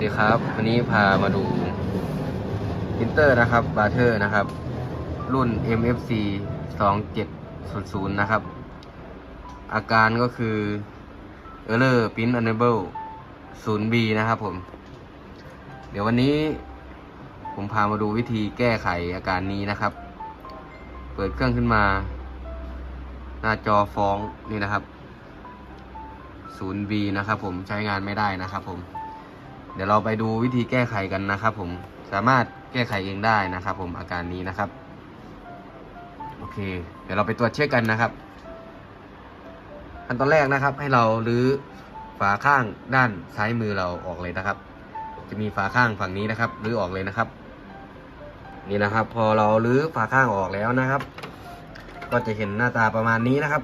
ดีครับ วันนี้พามาดูพินเตอร์นะครับบาเทอร์นะครับ รุ่น MFC 2700 นะครับ อาการก็คือ Error Print Unable 0B นะครับผม เดี๋ยววันนี้ผมพามาดูวิธีแก้ไขอาการนี้นะครับ เปิดเครื่องขึ้นมา หน้าจอฟ้องนี่นะครับ 0B นะครับผมใช้งานไม่ได้นะครับผม เดี๋ยวเราไปดูวิธีแก้ไขกันนะครับ ผมสามารถแก้ไขเองได้นะครับ ผมอาการนี้นะครับ โอเค เดี๋ยวเราไปตรวจเช็คกันนะครับขั้นตอนแรกนะครับ ให้เราลื้อฝาข้างด้านซ้ายมือเราออกเลยนะครับ จะมีฝาข้างฝั่งนี้นะครับลื้อออกเลยนะครับ นี่นะครับ พอเราลื้อฝาข้างออกแล้วนะครับ ก็จะเห็นหน้าตาประมาณนี้นะครับ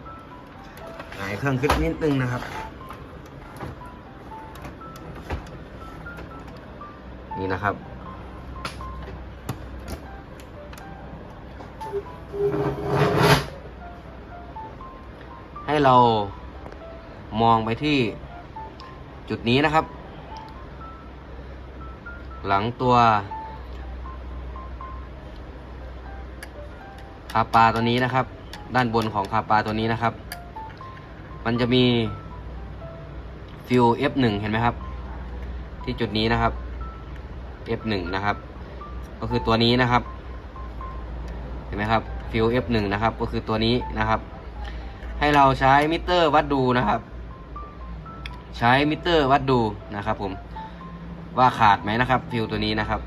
หงายเครื่องขึ้นนิดนึงนะครับ นี่นะครับ ให้เรามองไปที่จุดนี้นะครับ หลังตัวคาปาตัวนี้นะครับ ด้านบนของคาปาตัวนี้นะครับ มันจะมีฟิว F1 เห็นไหมครับ ที่จุดนี้นะครับ F1 นะครับ ก็คือตัวนี้นะครับ เห็นไหมครับฟิว F1 นะครับ ก็คือตัวนี้นะครับ ให้เราใช้มิเตอร์วัดดูนะครับ ใช้มิเตอร์วัดดูนะครับผมว่าขาดไหมนะครับ ฟิวตัวนี้นะครับ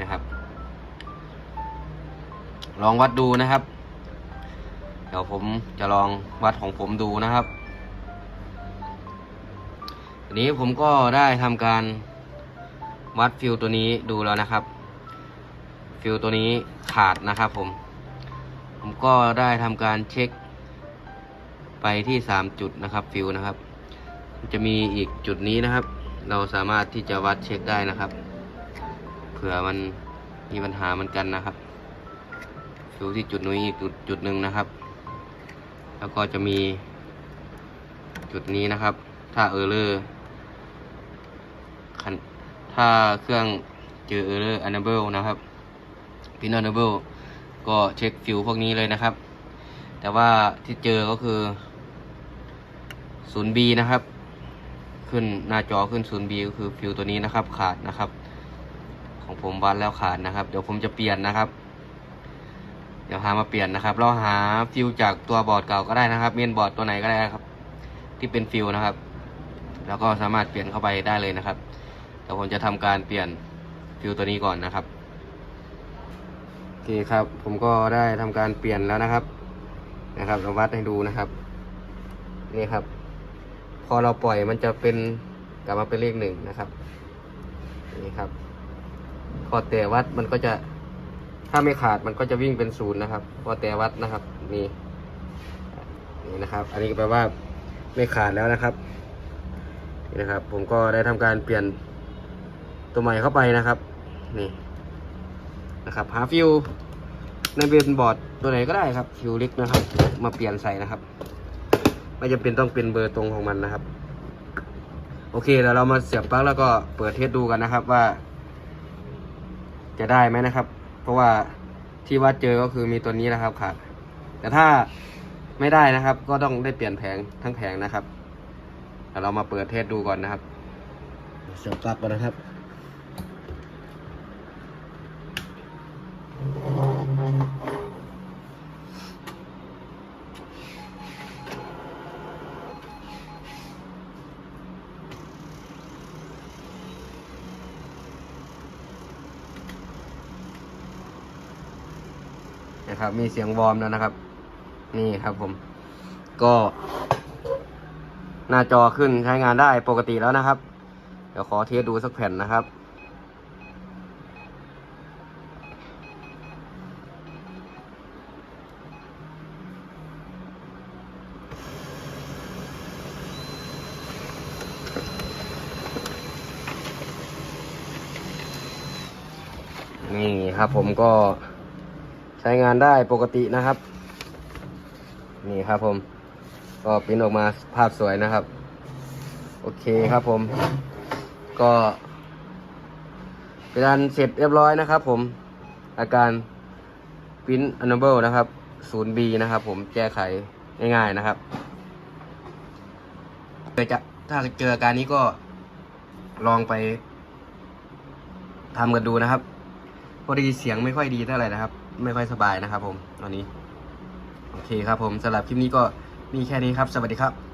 นะครับ ลองวัดดูนะครับ เดี๋ยวผมจะลองวัดของผมดูนะครับทีนี้ผมก็ได้ทำการ วัดฟิวตัวนี้ดูแล้วนะครับ ฟิวตัวนี้ขาดนะครับผม ผมก็ได้ทำการเช็ค ไปที่สามจุดนะครับฟิวนะครับ จะมีอีกจุดนี้นะครับ เราสามารถที่จะวัดเช็คได้นะครับ เผื่อมันมีปัญหาเหมือนกันนะครับ ฟิวที่จุดนี้อีกจุดจุดหนึ่งนะครับ แล้วก็จะมีจุดนี้นะครับ ถ้าเออร์เลอร์ ถ้าเครื่องเจอ error enable นะครับ pin enable ก็เช็คฟิวพวกนี้เลยนะครับ แต่ว่าที่เจอก็คือ 0B นะครับ ขึ้นหน้าจอขึ้น 0B ก็คือฟิวตัวนี้นะครับ ขาดนะครับ ของผมวัดแล้วขาดนะครับ เดี๋ยวผมจะเปลี่ยนนะครับ เดี๋ยวหามาเปลี่ยนนะครับ เราหาฟิวจากตัวบอร์ดเก่าก็ได้นะครับ เมนบอร์ดตัวไหนก็ได้ครับ ที่เป็นฟิวนะครับ แล้วก็สามารถเปลี่ยนเข้าไปได้เลยนะครับ ดี๋ยวผมจะทำการเปลี่ยนฟิวตัวนี้ก่อนนะครับโอเคครับ ผมก็ได้ทำการเปลี่ยนแล้วนะครับ นะครับเราวัดให้ดูนะครับ นี่ครับ พอเราปล่อยมันจะเป็นกลับมาเป็นเลขหนึ่งนะครับ นี่ครับ พอแต่วัดมันก็จะถ้าไม่ขาดมันก็จะวิ่งเป็นศูนย์นะครับ พอแต่วัดนะครับนี่นี่นะครับ อันนี้ก็แปลว่าไม่ขาดแล้วนะครับนี่นะครับ ผมก็ได้ทำการเปลี่ยน ตัวใหม่เข้าไปนะครับ นี่นะครับ หาฟิวในเบนบอร์ดตัวไหนก็ได้ครับ ฟิวเล็กนะครับ มาเปลี่ยนใส่นะครับ ไม่จำเป็นต้องเป็นเบอร์ตรงของมันนะครับ โอเคเดี๋ยวเรามาเสียบปลั๊กแล้วก็เปิดเทสดูกันนะครับว่า จะได้ไหมนะครับ เพราะว่าที่วัดเจอก็คือมีตัวนี้นะครับขาดแต่ถ้าไม่ได้นะครับ ก็ต้องได้เปลี่ยนแผงทั้งแผงนะครับเดี๋ยวเรามาเปิดเทสดูก่อนนะครับ เสียบปลั๊กก่อนนะครับ นะครับ มีเสียงวอร์มแล้วนะครับ นี่ครับผม ก็ หน้าจอขึ้นใช้งานได้ปกติแล้วนะครับ เดี๋ยวขอเทสดูสักแผ่นนะครับนี่ครับผมก็ ใช้งานได้ปกตินะครับ นี่ครับผม ก็ปิ้นออกมาภาพสวยนะครับ โอเคครับผม ก็เป็นอันเสร็จเรียบร้อยนะครับ ผมอาการปิ้นอันเบิลนะครับ 0B นะครับ ผมแก้ไขง่ายๆนะครับเกิดจะถ้าเจออาการนี้ก็ลองไปทำกันดูนะครับ พอดีเสียงไม่ค่อยดีเท่าไหร่นะครับ ไม่ค่อยสบายนะครับผมตอนนี้ โอเคครับผมสำหรับคลิปนี้ก็มีแค่นี้ครับ สวัสดีครับ